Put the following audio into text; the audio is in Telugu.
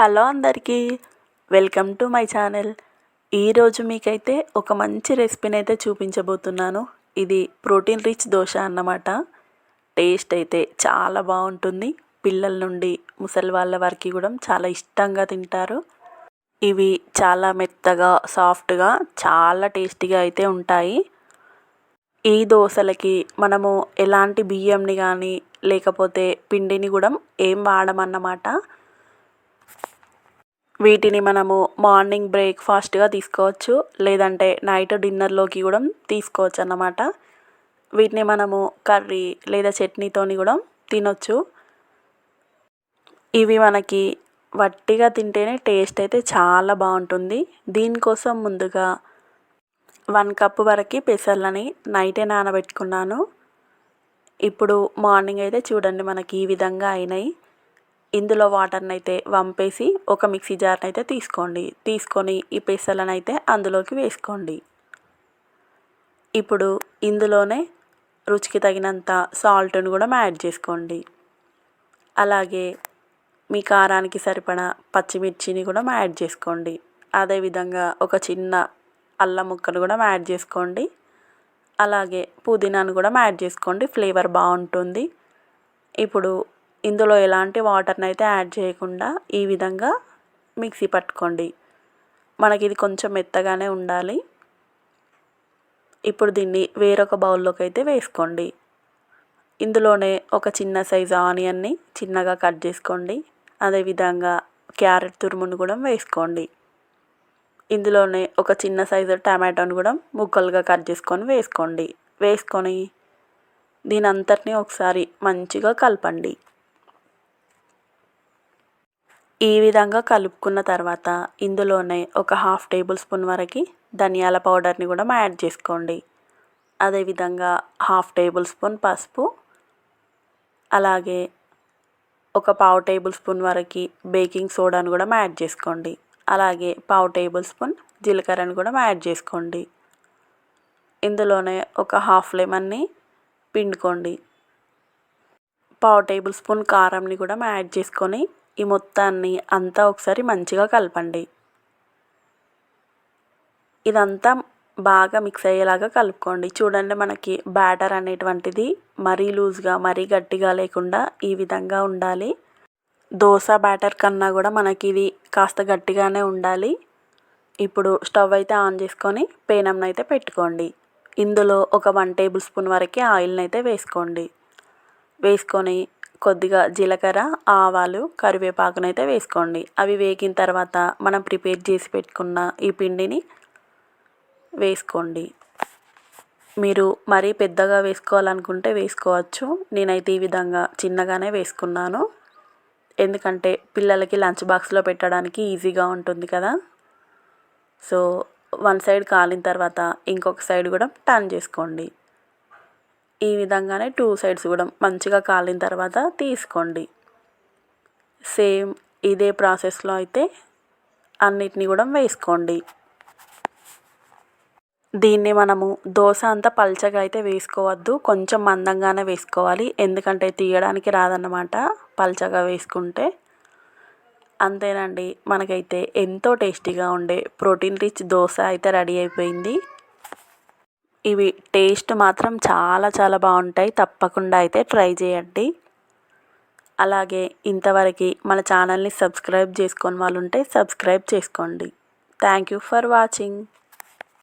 హలో అందరికీ. Welcome to my channel. ఈరోజు మీకైతే ఒక మంచి రెసిపీని అయితే చూపించబోతున్నాను. ఇది ప్రోటీన్ రిచ్ దోశ అన్నమాట. టేస్ట్ అయితే చాలా బాగుంటుంది. పిల్లల నుండి ముసలి వాళ్ళ వరకు కూడా చాలా ఇష్టంగా తింటారు. ఇవి చాలా మెత్తగా సాఫ్ట్గా చాలా టేస్టీగా అయితే ఉంటాయి. ఈ దోశలకి మనము ఎలాంటి బియ్యంని కానీ లేకపోతే పిండిని కూడా ఏం వాడమన్నమాట. వీటిని మనము మార్నింగ్ బ్రేక్ఫాస్ట్గా తీసుకోవచ్చు. లేదంటే నైట్ డిన్నర్లోకి కూడా తీసుకోవచ్చు అన్నమాట. వీటిని మనము కర్రీ లేదా చట్నీతోని కూడా తినొచ్చు. ఇవి మనకి వట్టిగా తింటేనే టేస్ట్ అయితే చాలా బాగుంటుంది. దీనికోసం ముందుగా వన్ కప్ వరకు పెసర్లని నైటే నానబెట్టుకున్నాను. ఇప్పుడు మార్నింగ్ అయితే చూడండి మనకి ఈ విధంగా అయినాయి. ఇందులో వాటర్ని అయితే వంపేసి ఒక మిక్సీ జార్ని అయితే తీసుకోండి. తీసుకొని ఈ పెసలను అయితే అందులోకి వేసుకోండి. ఇప్పుడు ఇందులోనే రుచికి తగినంత సాల్ట్ను కూడా యాడ్ చేసుకోండి. అలాగే మీ కారానికి సరిపడా పచ్చిమిర్చిని కూడా యాడ్ చేసుకోండి. అదేవిధంగా ఒక చిన్న అల్లం ముక్కను కూడా యాడ్ చేసుకోండి. అలాగే పుదీనాను కూడా యాడ్ చేసుకోండి. ఫ్లేవర్ బాగుంటుంది. ఇప్పుడు ఇందులో ఎలాంటి వాటర్ని అయితే యాడ్ చేయకుండా ఈ విధంగా మిక్సీ పట్టుకోండి. మనకి ఇది కొంచెం మెత్తగానే ఉండాలి. ఇప్పుడు దీన్ని వేరొక బౌల్లోకి అయితే వేసుకోండి. ఇందులోనే ఒక చిన్న సైజు ఆనియన్ని చిన్నగా కట్ చేసుకోండి. అదేవిధంగా క్యారెట్ తురుమును కూడా వేసుకోండి. ఇందులోనే ఒక చిన్న సైజు టమాటోని కూడా ముక్కలుగా కట్ చేసుకొని వేసుకోండి. వేసుకొని దీని అంతటిని ఒకసారి మంచిగా కలపండి. ఈ విధంగా కలుపుకున్న తర్వాత ఇందులోనే ఒక హాఫ్ టేబుల్ స్పూన్ వరకు ధనియాల పౌడర్ని కూడా యాడ్ చేసుకోండి. అదేవిధంగా హాఫ్ టేబుల్ స్పూన్ పసుపు అలాగే ఒక పావు టేబుల్ స్పూన్ వరకు బేకింగ్ సోడాను కూడా యాడ్ చేసుకోండి. అలాగే పావు టేబుల్ స్పూన్ జీలకర్రని కూడా యాడ్ చేసుకోండి. ఇందులోనే ఒక హాఫ్ లెమన్ని పిండుకోండి. పావు టేబుల్ స్పూన్ కారంని కూడా యాడ్ చేసుకొని ఈ మొత్తాన్ని అంతా ఒకసారి మంచిగా కలపండి. ఇదంతా బాగా మిక్స్ అయ్యేలాగా కలుపుకోండి. చూడండి మనకి బ్యాటర్ అనేటువంటిది మరీ లూజ్గా మరీ గట్టిగా లేకుండా ఈ విధంగా ఉండాలి. దోశ బ్యాటర్ కన్నా కూడా మనకి ఇది కాస్త గట్టిగానే ఉండాలి. ఇప్పుడు స్టవ్ అయితే ఆన్ చేసుకొని పేనంను అయితే పెట్టుకోండి. ఇందులో ఒక వన్ టేబుల్ స్పూన్ వరకు ఆయిల్ని అయితే వేసుకోండి. వేసుకొని కొద్దిగా జీలకర్ర ఆవాలు కరివేపాకునైతే అయితే వేసుకోండి. అవి వేగిన తర్వాత మనం ప్రిపేర్ చేసి పెట్టుకున్న ఈ పిండిని వేసుకోండి. మీరు మరీ పెద్దగా వేసుకోవాలనుకుంటే వేసుకోవచ్చు. నేనైతే ఈ విధంగా చిన్నగానే వేసుకున్నాను. ఎందుకంటే పిల్లలకి లంచ్ బాక్స్లో పెట్టడానికి ఈజీగా ఉంటుంది కదా. సో వన్ సైడ్ కాలిన తర్వాత ఇంకొక సైడ్ కూడా టర్న్ చేసుకోండి. ఈ విధంగానే టూ సైడ్స్ కూడా మంచిగా కాలిన తర్వాత తీసుకోండి. సేమ్ ఇదే ప్రాసెస్లో అయితే అన్నిటిని కూడా వేసుకోండి. దీన్ని మనము దోశ అంతా పల్చగా అయితే వేసుకోవద్దు. కొంచెం మందంగానే వేసుకోవాలి. ఎందుకంటే తీయడానికి రాదన్నమాట పల్చగా వేసుకుంటే. అంతేనండి. మనకైతే ఎంతో టేస్టీగా ఉండే ప్రోటీన్ రిచ్ దోశ అయితే రెడీ అయిపోయింది. ఇవి టేస్ట్ మాత్రం చాలా చాలా బాగుంటాయి. తప్పకుండా అయితే ట్రై చేయండి. అలాగే ఇంతవరకు మన ఛానల్ని సబ్స్క్రైబ్ చేసుకొని వాళ్ళు ఉంటే సబ్స్క్రైబ్ చేసుకోండి. Thank you for watching.